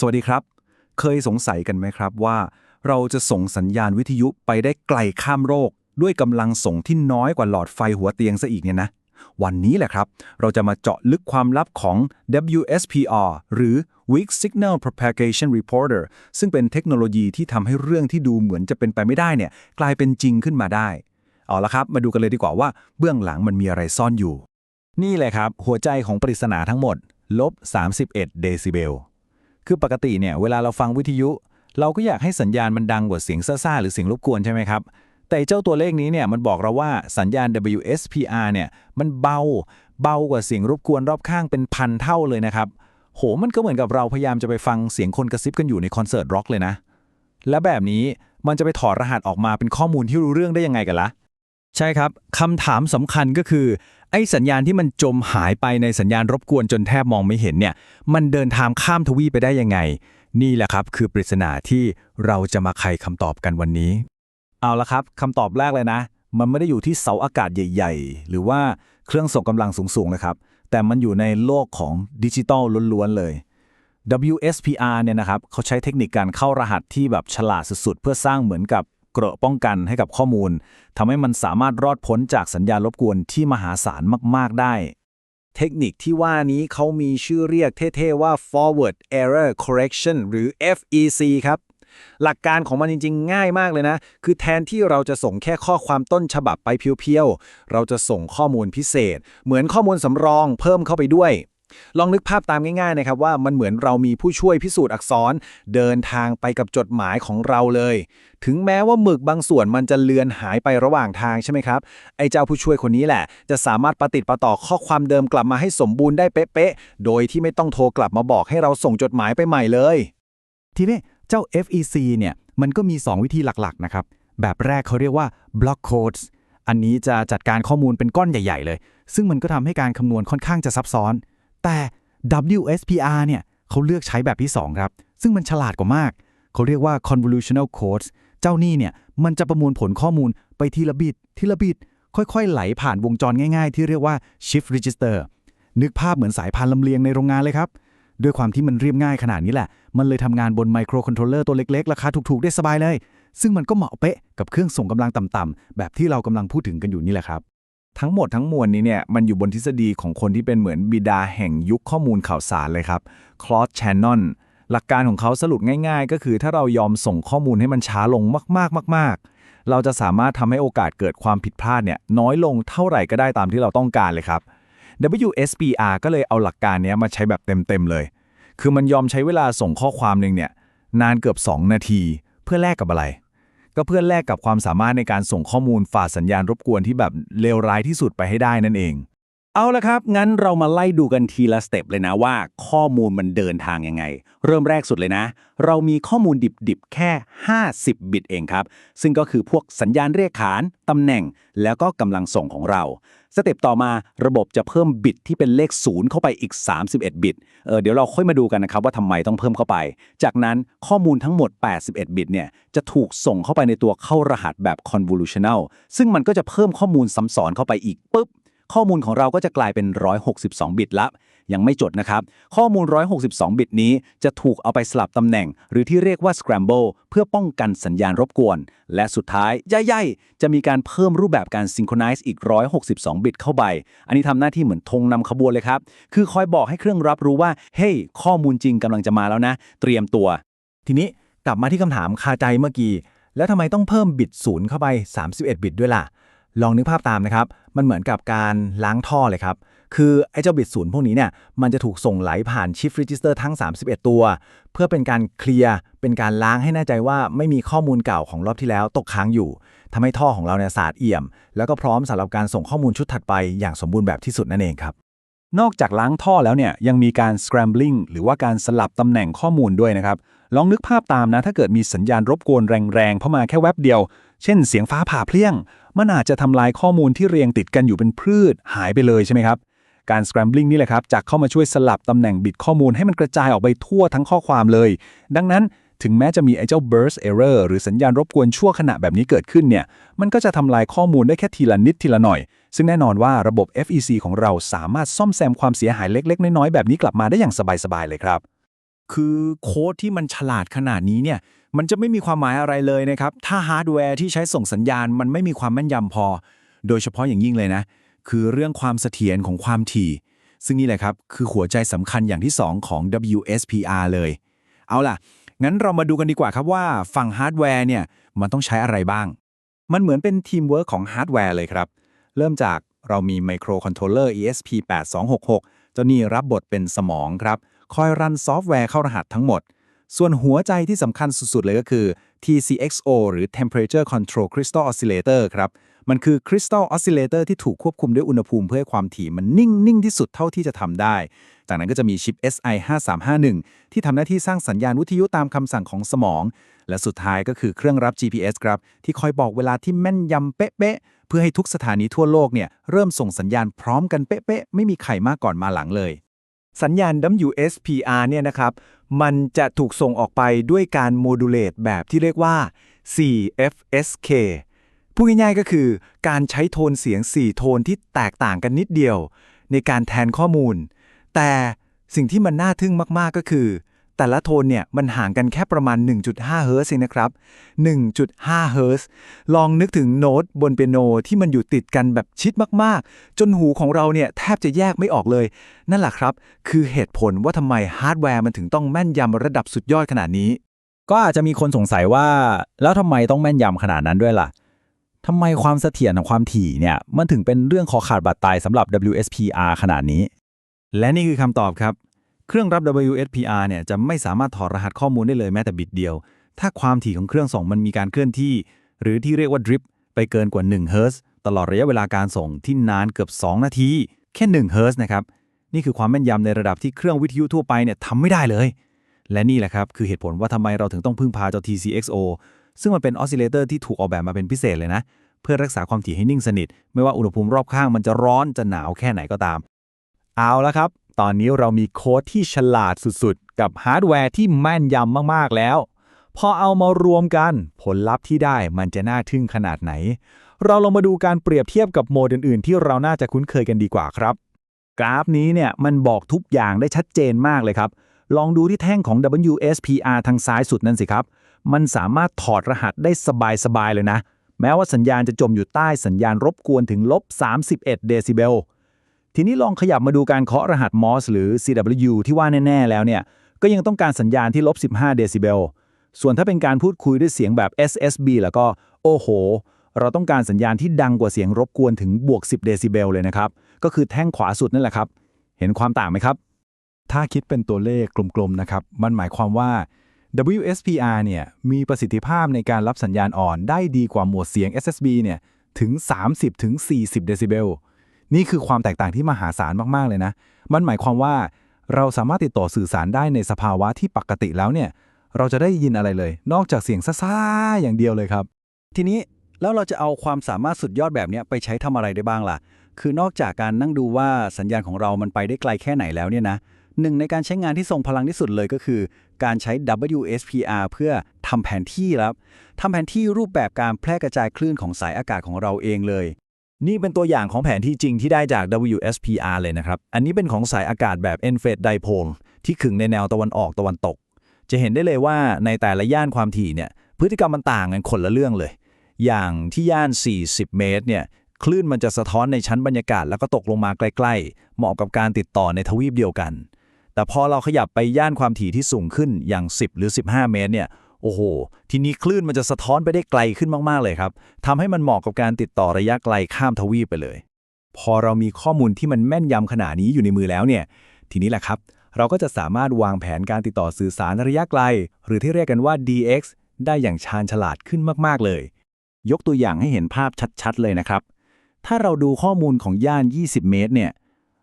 สวัสดีครับ เคยสงสัยกันไหมครับว่า เราจะส่งสัญญาณวิทยุไปได้ไกลข้ามโลกด้วยกำลังส่งที่น้อยกว่าหลอดไฟหัวเตียงซะอีกเนี่ยนะ วันนี้แหละครับ เราจะมาเจาะลึกความลับของ WSPR หรือ Weak Signal Propagation Reporter ซึ่งเป็นเทคโนโลยีที่ทำให้เรื่องที่ดูเหมือนจะเป็นไปไม่ได้เนี่ย กลายเป็นจริงขึ้นมาได้ เอาละครับ มาดูกันเลยดีกว่าว่าเบื้องหลังมันมีอะไรซ่อนอยู่ นี่แหละครับ หัวใจของปริศนาทั้งหมดลบ31เดซิเบล คือปกติเนี่ยเวลาเราฟังวิทยุ เราก็อยากให้สัญญาณมันดังกว่าเสียงซ่าๆหรือเสียงรบกวนใช่ไหมครับ แต่เจ้าตัวเลขนี้เนี่ยมันบอกเราว่าสัญญาณ WSPR เนี่ยมันเบาเบากว่าเสียงรบกวนรอบข้างเป็นพันเท่าเลยนะครับ โหมันก็เหมือนกับเราพยายามจะไปฟังเสียงคนกระซิบกันอยู่ในคอนเสิร์ตร็อกเลยนะ และแบบนี้มันจะไปถอดรหัสออกมาเป็นข้อมูลที่รู้เรื่องได้ยังไงกันล่ะใช่ครับคำถามสำคัญก็คือ ไอ้สัญญาณที่มันจมหายไปในสัญญาณรบกวนจนแทบมองไม่เห็นเนี่ย มันเดินทางข้ามทวีปไปได้ยังไง นี่แหละครับคือปริศนาที่เราจะมาไขคำตอบกันวันนี้ เอาละครับคำตอบแรกเลยนะ มันไม่ได้อยู่ที่เสาอากาศใหญ่ ๆ หรือว่าเครื่องส่งกำลังสูงๆนะครับ แต่มันอยู่ในโลกของดิจิตอลล้วนๆเลย WSPR เนี่ยนะครับเขาใช้เทคนิคการเข้ารหัสที่แบบฉลาดสุดๆ เพื่อสร้างเหมือนกับ เกราะป้องกันให้กับข้อมูลทำให้มันสามารถรอดพ้นจากสัญญาณรบกวนที่มหาศาลมาก ๆ ได้ เทคนิคที่ว่านี้เขามีชื่อเรียกเท่ๆว่า forward error correction หรือ FEC ครับ หลักการของมันจริง ๆ ง่ายมากเลยนะ คือแทนที่เราจะส่งแค่ข้อความต้นฉบับไปเพียวๆ เราจะส่งข้อมูลพิเศษ เหมือนข้อมูลสำรองเพิ่มเข้าไปด้วย ลองนึกภาพตามง่ายๆนะครับว่ามันเหมือนเรามีผู้ช่วยพิสูจน์อักษร เดินทางไปกับจดหมายของเราเลย ถึงแม้ว่าหมึกบางส่วนมันจะเลือนหายไประหว่างทางใช่ไหมครับไอ้เจ้าผู้ช่วยคนนี้แหละ จะสามารถประติดประต่อข้อความเดิมกลับมาให้สมบูรณ์ได้เป๊ะๆโดยที่ไม่ต้องโทรกลับมาบอกให้เราส่งจดหมายไปใหม่เลย ทีนี้เจ้า FEC เนี่ยมันก็มี 2 วิธีหลักๆนะครับแบบแรกเขาเรียกว่า block codes อันนี้จะจัดการข้อมูลเป็นก้อนใหญ่ ๆ เลย ซึ่งมันก็ทำให้การคำนวณค่อนข้างจะซับซ้อน แต่ WSPR เนี่ยเขาเลือกใช้แบบที่ 2 ครับ ซึ่งมันฉลาดกว่ามาก เขาเรียกว่า convolutional codes เจ้านี่เนี่ยมันจะประมวลผลข้อมูลไปทีละบิตทีละบิตค่อยๆ ไหลผ่านวงจรง่ายๆ ที่เรียกว่า shift register นึกภาพเหมือนสายพานลำเลียงในโรงงานเลยครับ ด้วยความที่มันเรียบง่ายขนาดนี้แหละ มันเลยทำงานบนไมโครคอนโทรลเลอร์ตัวเล็กๆ ราคาถูกๆ ได้สบายเลย ซึ่งมันก็เหมาะเป๊ะกับเครื่องส่งกำลังต่ำๆแบบที่เรากำลังพูดถึงกันอยู่นี่แหละครับ ทั้งหมดทั้งมวลนี้เนี่ยมันอยู่บนทฤษฎีของคนที่เป็นเหมือนบิดาแห่งยุคข้อมูลข่าวสารเลยครับคลอสแชนนอนหลักการของเขาสรุปง่าย ๆ ก็คือถ้าเรายอมส่งข้อมูลให้มันช้าลงมากๆมาก ๆ เราจะสามารถทำให้โอกาสเกิดความผิดพลาดเนี่ยน้อยลงเท่าไหร่ก็ได้ตามที่เราต้องการเลยครับ WSPR ก็เลยเอาหลักการนี้มาใช้แบบเต็ม ๆ เลย คือมันยอมใช้เวลาส่งข้อความหนึ่งเนี่ยนานเกือบ 2 นาที เพื่อแลกกับอะไร ก็เพื่อแลกกับความสามารถในการส่งข้อมูลฝ่าสัญญาณรบกวนที่แบบเลวร้ายที่สุดไปให้ได้นั่นเอง เอาละครับ งั้นเรามาไล่ดูกันทีละสเต็ปเลยนะว่า ข้อมูลมันเดินทางยังไง เริ่มแรกสุดเลยนะ เรามีข้อมูลดิบๆ แค่ 50 บิตเองครับ ซึ่งก็คือพวกสัญญาณเรียกขาน ตำแหน่ง แล้วก็กำลังส่งของเรา สเต็ปต่อมาระบบจะเพิ่มบิตที่เป็นเลข0เข้าไปอีก 31 บิตเออเดี๋ยวเราค่อยมาดูกันนะครับว่าทำไมต้องเพิ่มเข้าไป จากนั้นข้อมูลทั้งหมด 81 บิตเนี่ยจะถูกส่งเข้าไปในตัวเข้ารหัสแบบ convolutional ซึ่งมันก็จะเพิ่มข้อมูลซ้ำซ้อนเข้าไปอีกปุ๊บ ข้อมูลของเราก็จะกลายเป็น 162 บิตละยังไม่จดนะครับ ข้อมูล 162 บิตนี้จะถูกเอาไปสลับตำแหน่ง หรือที่เรียกว่า scramble เพื่อป้องกันสัญญาณรบกวน และสุดท้ายย่อยๆ จะมีการเพิ่มรูปแบบการ synchronize อีก 162 บิตเข้าไป อันนี้ทำหน้าที่เหมือนธงนำขบวนเลยครับ คือคอยบอกให้เครื่องรับรู้ว่า เฮ้ยข้อมูลจริงกำลังจะมาแล้วนะ เตรียมตัว ทีนี้กลับมาที่คำถามคาใจเมื่อกี้ แล้วทำไมต้องเพิ่มบิตศูนย์เข้าไป 31 บิตด้วยล่ะ ลองนึกภาพตามนะครับ มันเหมือนกับการล้างท่อเลยครับ คือไอ้เจ้าบิตศูนย์พวกนี้เนี่ย มันจะถูกส่งไหลผ่าน Shift Register ทั้ง 31 ตัว เพื่อเป็นการเคลียร์ เป็นการล้างให้แน่ใจว่าไม่มีข้อมูลเก่าของรอบที่แล้วตกค้างอยู่ทำให้ท่อของเราเนี่ยสะอาดเอี่ยม แล้วก็พร้อมสำหรับการส่งข้อมูลชุดถัดไปอย่างสมบูรณ์แบบที่สุดนั่นเองครับ นอกจากล้างท่อแล้วเนี่ย ยังมีการ scrambling หรือว่าการสลับตำแหน่งข้อมูลด้วยนะครับ ลองนึกภาพตามนะ ถ้าเกิดมีสัญญาณรบกวนแรงๆเข้ามาแค่แวบเดียว เช่น เสียงฟ้าผ่าเพลียง มันอาจจะทำลายข้อมูลที่เรียงติดกันอยู่เป็นพืชหายไปเลยใช่ไหมครับ การ scrambling นี่แหละครับจะเข้ามาช่วยสลับตำแหน่งบิตข้อมูลให้มันกระจายออกไปทั่วทั้งข้อความเลย ดังนั้นถึงแม้จะมีไอ้เจ้า burst error หรือสัญญาณรบกวนชั่วขณะแบบนี้เกิดขึ้นเนี่ย มันก็จะทำลายข้อมูลได้แค่ทีละนิดทีละหน่อย ซึ่งแน่นอนว่าระบบ FEC ของเราสามารถซ่อมแซมความเสียหายเล็ก ๆ น้อยๆแบบนี้กลับมาได้อย่างสบายๆเลยครับ คือโค้ดที่มันฉลาดขนาดนี้เนี่ย มันจะไม่มีความหมายอะไรเลยนะครับ ถ้าฮาร์ดแวร์ที่ใช้ส่งสัญญาณมันไม่มีความแม่นยำพอ โดยเฉพาะอย่างยิ่งเลยนะ คือเรื่องความเสถียรของความถี่ ซึ่งนี่แหละครับ คือหัวใจสำคัญอย่างที่ 2 ของ WSPR เลย เอาล่ะ งั้นเรามาดูกันดีกว่าครับว่าฝั่งฮาร์ดแวร์เนี่ย มันต้องใช้อะไรบ้าง มันเหมือนเป็นทีมเวิร์กของฮาร์ดแวร์เลยครับ เริ่มจากเรามีไมโครคอนโทรลเลอร์ ESP8266 เจ้านี่รับบทเป็นสมองครับ คอยรันซอฟต์แวร์เข้ารหัสทั้งหมด ส่วนหัวใจที่สำคัญสุดๆ เลยก็คือ TCXO หรือ Temperature Control Crystal Oscillator ครับ มันคือ Crystal Oscillator ที่ถูกควบคุมด้วยอุณหภูมิเพื่อให้ความถี่มันนิ่งนิ่งที่สุดเท่าที่จะทำได้ จากนั้นก็จะมีชิป SI 5351ที่ทำหน้าที่สร้างสัญญาณวิทยุตามคำสั่งของสมอง และสุดท้ายก็คือเครื่องรับ GPS ครับ ที่คอยบอกเวลาที่แม่นยำเป๊ะๆเพื่อให้ทุกสถานีทั่วโลกเนี่ยเริ่มส่งสัญญาณพร้อมกันเป๊ะๆไม่มีใครมาก่อนมาหลังเลย สัญญาณ WSPR เนี่ยนะครับ มันจะถูกส่งออกไปด้วยการโมดูเลตแบบที่เรียกว่า 4FSK พูดง่ายๆก็คือการใช้โทนเสียง 4 โทนที่แตกต่างกันนิดเดียว ในการแทนข้อมูล แต่สิ่งที่มันน่าทึ่งมากๆก็คือ แต่ละโทนเนี่ยมันห่างกันแค่ประมาณ 1.5 เฮิร์ตซ์เองนะครับ 1.5 เฮิร์ตซ์ลองนึกถึงโน้ตบนเปียโนที่มันอยู่ติดกันแบบชิดมากๆ จนหูของเราเนี่ยแทบจะแยกไม่ออกเลย นั่นแหละครับ คือเหตุผลว่าทำไมฮาร์ดแวร์มันถึงต้องแม่นยำระดับสุดยอดขนาดนี้ ก็อาจจะมีคนสงสัยว่า แล้วทำไมต้องแม่นยำขนาดนั้นด้วยล่ะทำไมความเสถียรของความถี่เนี่ยมันถึงเป็นเรื่องคอขาดบาดตายสำหรับ WSPR ขนาดนี้ และนี่คือคำตอบครับ เครื่องรับ WSPR เนี่ยจะไม่สามารถถอดรหัสข้อมูลได้เลยแม้แต่บิตเดียว ถ้าความถี่ของเครื่องส่งมันมีการเคลื่อนที่ หรือที่เรียกว่าดริปไปเกินกว่า1เฮิร์ตตลอดระยะเวลาการส่งที่นานเกือบ 2 นาที แค่1เฮิร์ตนะครับ นี่คือความแม่นยำในระดับที่เครื่องวิทยุทั่วไปเนี่ยทำไม่ได้เลย และนี่แหละครับคือเหตุผลว่าทำไมเราถึงต้องพึ่งพาเจ้า TCXO ซึ่งมันเป็นออสซิเลเตอร์ที่ถูกออกแบบมาเป็นพิเศษเลยนะ เพื่อรักษาความถี่ให้นิ่งสนิท ไม่ว่าอุณหภูมิรอบข้างมันจะร้อนจะหนาวแค่ไหนก็ตาม เอาละครับ ตอนนี้เรามีโค้ดที่ฉลาดสุดๆ กับฮาร์ดแวร์ที่แม่นยำมากๆแล้ว พอเอามารวมกัน ผลลัพธ์ที่ได้มันจะน่าทึ่งขนาดไหน เราลองมาดูการเปรียบเทียบกับโหมดอื่นๆ ที่เราน่าจะคุ้นเคยกันดีกว่าครับ กราฟนี้เนี่ยมันบอกทุกอย่างได้ชัดเจนมากเลยครับ ลองดูที่แท่งของ WSPR ทางซ้ายสุดนั่นสิครับ มันสามารถถอดรหัสได้สบายๆเลยนะ แม้ว่าสัญญาณจะจมอยู่ใต้สัญญาณรบกวนถึงลบ31เดซิเบล ทีนี้ลองขยับมาดูการเคาะรหัส MOS หรือ CW ที่ว่าแน่ ๆ แล้วเนี่ย ก็ยังต้องการสัญญาณที่ลบ 15 เดซิเบล ส่วนถ้าเป็นการพูดคุยด้วยเสียงแบบ SSB แล้วก็ โอ้โห เราต้องการสัญญาณที่ดังกว่าเสียงรบกวนถึงบวก 10 เดซิเบลเลยนะครับ ก็คือแท่งขวาสุดนั่นแหละครับ เห็นความต่างไหมครับ ถ้าคิดเป็นตัวเลขกลมๆนะครับ มันหมายความว่า WSPR เนี่ยมีประสิทธิภาพในการรับสัญญาณอ่อนได้ดีกว่าหมวดเสียง SSB เนี่ยถึง 30-40 เดซิเบล นี่คือความแตกต่างที่มหาศาลมากๆเลยนะ มันหมายความว่าเราสามารถติดต่อสื่อสารได้ในสภาวะที่ปกติแล้วเนี่ย เราจะได้ยินอะไรเลย นอกจากเสียงซ่าๆอย่างเดียวเลยครับ ทีนี้แล้วเราจะเอาความสามารถสุดยอดแบบนี้ไปใช้ทำอะไรได้บ้างล่ะ คือนอกจากการนั่งดูว่าสัญญาณของเรามันไปได้ไกลแค่ไหนแล้วเนี่ยนะหนึ่งในการใช้งานที่ทรงพลังที่สุดเลยก็คือ การใช้ WSPR เพื่อทำแผนที่ครับทำแผนที่รูปแบบการแพร่กระจายคลื่นของสายอากาศของเราเองเลย นี่เป็นตัวอย่างของแผนที่จริงที่ได้จาก WSPR เลยนะครับ อันนี้เป็นของสายอากาศแบบ e n f a d Dipole ที่ขึงในแนวตะวันออกตะวันตก จะเห็นได้เลยว่าในแต่ละย่านความถี่เนี่ย พฤติกรรมมันต่างกันคนละเรื่องเลย อย่างที่ย่าน 40 เมตร เนี่ย คลื่นมันจะสะท้อนในชั้นบรรยากาศแล้วก็ตกลงมาใกล้ๆ เหมาะกับการติดต่อในทวีปเดียวกัน แต่พอเราขยับไปย่านความถี่ที่สูงขึ้นอย่าง 10 หรือ 15 เมตร เนี่ย โอ้โห ทีนี้คลื่นมันจะสะท้อนไปได้ไกลขึ้นมาก ๆ เลยครับทำให้มันเหมาะกับการติดต่อระยะไกลข้ามทวีปไปเลย พอเรามีข้อมูลที่มันแม่นยำขนาดนี้อยู่ในมือแล้วเนี่ย ทีนี้แหละครับ เราก็จะสามารถวางแผนการติดต่อสื่อสารระยะไกล หรือที่เรียกกันว่า DX ได้อย่างชาญฉลาดขึ้นมาก ๆ เลย ยกตัวอย่างให้เห็นภาพชัด ๆ เลยนะครับ ถ้าเราดูข้อมูลของย่าน 20 เมตรเนี่ย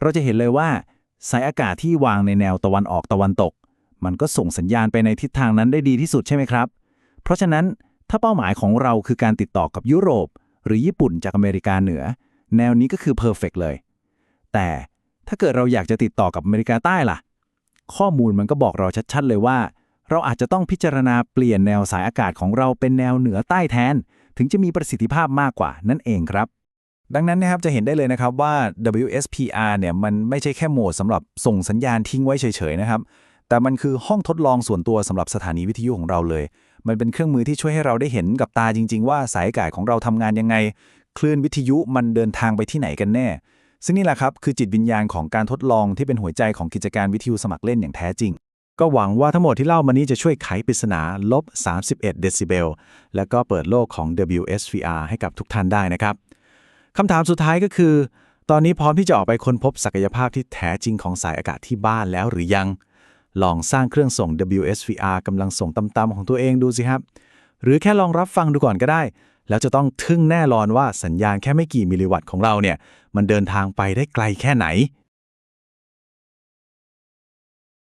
เราจะเห็นเลยว่าสายอากาศที่วางในแนวตะวันออกตะวันตก มันก็ส่งสัญญาณไปในทิศทางนั้นได้ดีที่สุดใช่ไหมครับ เพราะฉะนั้นถ้าเป้าหมายของเราคือการติดต่อกับยุโรป หรือญี่ปุ่นจากอเมริกาเหนือ แนวนี้ก็คือเพอร์เฟกเลย แต่ถ้าเกิดเราอยากจะติดต่อกับอเมริกาใต้ล่ะ ข้อมูลมันก็บอกเราชัดๆเลยว่า เราอาจจะต้องพิจารณาเปลี่ยนแนวสายอากาศของเราเป็นแนวเหนือใต้แทน ถึงจะมีประสิทธิภาพมากกว่านั่นเองครับดังนั้นนะครับจะเห็นได้เลยนะครับว่า WSPR เนี่ยมันไม่ใช่แค่โหมดสำหรับส่งสัญญาณทิ้งไว้เฉยๆนะครับ แต่มันคือห้องทดลองส่วนตัวสำหรับสถานีวิทยุของเราเลย มันเป็นเครื่องมือที่ช่วยให้เราได้เห็นกับตาจริง ๆ ว่าสายอากาศของเราทำงานยังไง คลื่นวิทยุมันเดินทางไปที่ไหนกันแน่ ซึ่งนี่แหละครับคือจิตวิญญาณของการทดลองที่เป็นหัวใจของกิจการวิทยุสมัครเล่นอย่างแท้จริง ก็หวังว่าทั้งหมดที่เล่ามานี้จะช่วยไขปริศนาลบ 31 เดซิเบล แล้วก็เปิดโลกของ WSVR ให้กับทุกท่านได้นะครับคำถามสุดท้ายก็คือ ตอนนี้พร้อมที่จะออกไปค้นพบศักยภาพที่แท้จริงของสายอากาศที่บ้านแล้วหรือยัง ลองสร้างเครื่องส่ง WSVR กำลังส่งตำๆของตัวเองดูสิครับ หรือแค่ลองรับฟังดูก่อนก็ได้ แล้วจะต้องทึ่งแน่นอนว่าสัญญาณแค่ไม่กี่มิลลิวัตต์ของเราเนี่ย มันเดินทางไปได้ไกลแค่ไหน